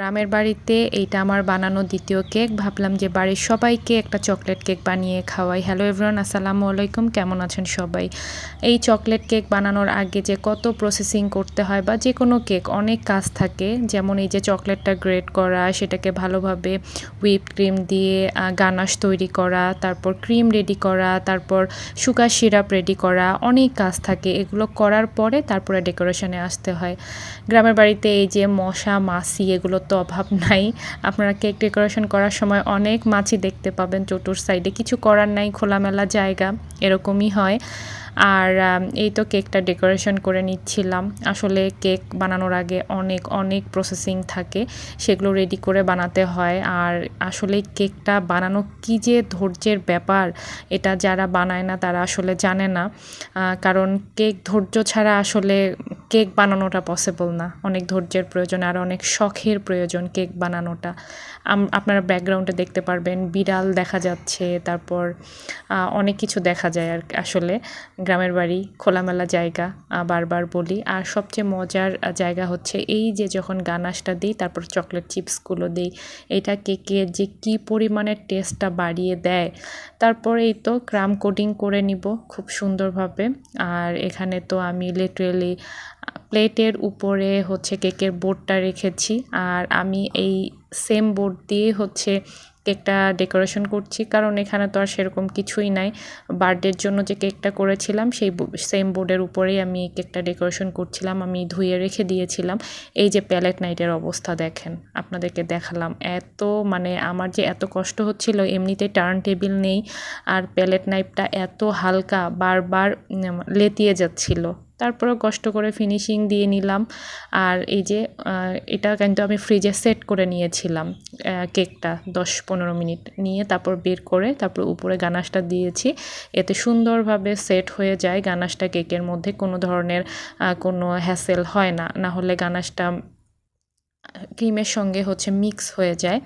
গ্রামের বাড়িতে এইটা আমার বানানো দ্বিতীয় কেক। ভাবলাম যে বাড়ির সবাইকে একটা চকলেট কেক বানিয়ে খাওয়াই। হ্যালো এভরিওয়ান আসসালামু আলাইকুম, কেমন আছেন সবাই? এই চকলেট কেক বানানোর আগে যে কত প্রসেসিং করতে হয় বা যে কোনো কেক, অনেক কাজ থাকে। যেমন এই যে চকলেটটা গ্রেড করা, সেটাকে ভালোভাবে হুইপ ক্রিম দিয়ে গানাশ তৈরি করা, তারপর ক্রিম রেডি করা, তারপর সুগার সিরাপ রেডি করা, অনেক কাজ থাকে। এগুলো করার পরে তারপরে ডেকোরেশনে আসতে হয়। গ্রামের বাড়িতে এই যে মশা, মাছি, এগুলো তো অভাব নাই। আপনারা কেক ডেকোরেশন করার সময় অনেক মাছি দেখতে পাবেন চতুর সাইডে। কিছু করার নাই, খোলামেলা জায়গা, এরকমই হয়। আর এই তো কেকটা ডেকোরেশন করে নিচ্ছিলাম। আসলে কেক বানানোর আগে অনেক অনেক প্রসেসিং থাকে। সেগুলো রেডি করে বানাতে হয়। আর আসলে কেকটা বানানো কী যে ধৈর্যের ব্যাপার, এটা যারা বানায় না তারা আসলে জানে না। কারণ কেক ধৈর্য ছাড়া আসলে কেক বানানোটা পসিবল না। অনেক ধৈর্যের প্রয়োজন আর অনেক শখের প্রয়োজন কেক বানানোটা। আপনারা ব্যাকগ্রাউন্ডে দেখতে পারবেন, বিড়াল দেখা যাচ্ছে, তারপর অনেক কিছু দেখা যায় আর আসলে। গ্রামের বাড়ি, খোলামেলা জায়গা বারবার বলি। আর সবচেয়ে মজার জায়গা হচ্ছে এই যে যখন গানাশটা দিই, তারপর চকলেট চিপসগুলো দিই, এটা কেকের যে কি পরিমাণের টেস্টটা বাড়িয়ে দেয়। তারপর এই তো ক্রাম কোডিং করে নিব খুব সুন্দরভাবে। আর এখানে তো আমি লিটারেলি প্লেটের উপরে হচ্ছে কেকের বোর্ডটা রেখেছি। আর আমি এই সেম বোর্ড দিয়ে হচ্ছে কেকটা ডেকোরেশন করছি, কারণ এখানে তো আর সেরকম কিছুই নাই। বার্থডের জন্য যে কেকটা করেছিলাম, সেই সেম বোর্ডের উপরেই আমি কেকটা ডেকোরেশন করছিলাম, আমি ধুয়ে রেখে দিয়েছিলাম। এই যে প্যালেট নাইটের অবস্থা দেখেন, আপনাদেরকে দেখালাম। এত মানে আমার যে এত কষ্ট হচ্ছিল, এমনিতে টার্ন টেবিল নেই, আর প্যালেট নাইফটা এত হালকা, বারবার লেতিয়ে যাচ্ছিল। তারপরেও কষ্ট করে ফিনিশিং দিয়ে নিলাম। আর এই যে এটা কিন্তু আমি ফ্রিজে সেট করে নিয়েছিলাম কেকটা দশ পনেরো মিনিট নিয়ে তারপর বের করে তারপর উপরে গানাশটা দিয়েছি। এতে সুন্দরভাবে সেট হয়ে যায় গানাশটা কেকের মধ্যে। কোনো ধরনের কোনো হ্যাসেল হয় না। না হলে গানাশটা ক্রিমের সঙ্গে হচ্ছে মিক্স হয়ে যায়।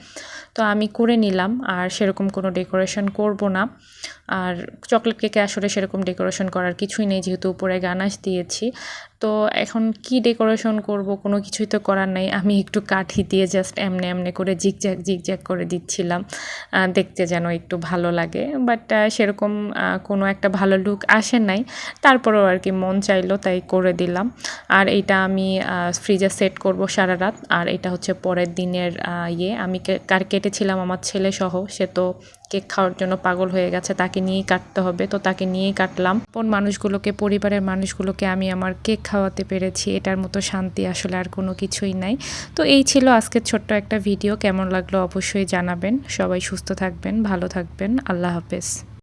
তো আমি করে নিলাম, আর সেরকম কোনো ডেকোরেশন করব না। আর চকলেট কেকে আসলে সেরকম ডেকোরেশন করার কিছুই নেই, যেহেতু উপরে গানাশ দিয়েছি। তো এখন কি ডেকোরেশন করব, কোনো কিছুই তো করার নেই। আমি একটু কাঠি দিয়ে জাস্ট এমনে এমনে করে জিকজ্যাক জিকজ্যাক করে দিচ্ছিলাম। দেখতে যেন একটু ভালো লাগে। বাট সেরকম কোনো একটা ভালো লুক আসে নাই। তারপরেও আর কি মন চাইলো, তাই করে দিলাম। আর এটা আমি ফ্রিজে সেট করব সারা রাত। আর এটা হচ্ছে পরের দিনের ইয়ে। আমি কার কেটেছিলাম আমার ছেলে সহ, সে তো কেক খাওয়ার জন্য পাগল হয়ে গেছে, তাকে নিয়েই কাটতে হবে। তো তাকে নিয়েই কাটলাম। কোন মানুষগুলোকে, পরিবারের মানুষগুলোকে আমি আমার কেক খাওয়াতে পেরেছি, এটার মতো শান্তি আসলে আর কোনো কিছুই নাই। তো এই ছিল আজকের ছোট্ট একটা ভিডিও। কেমন লাগল অবশ্যই জানাবেন। সবাই সুস্থ থাকবেন, ভালো থাকবেন। আল্লাহ হাফেজ।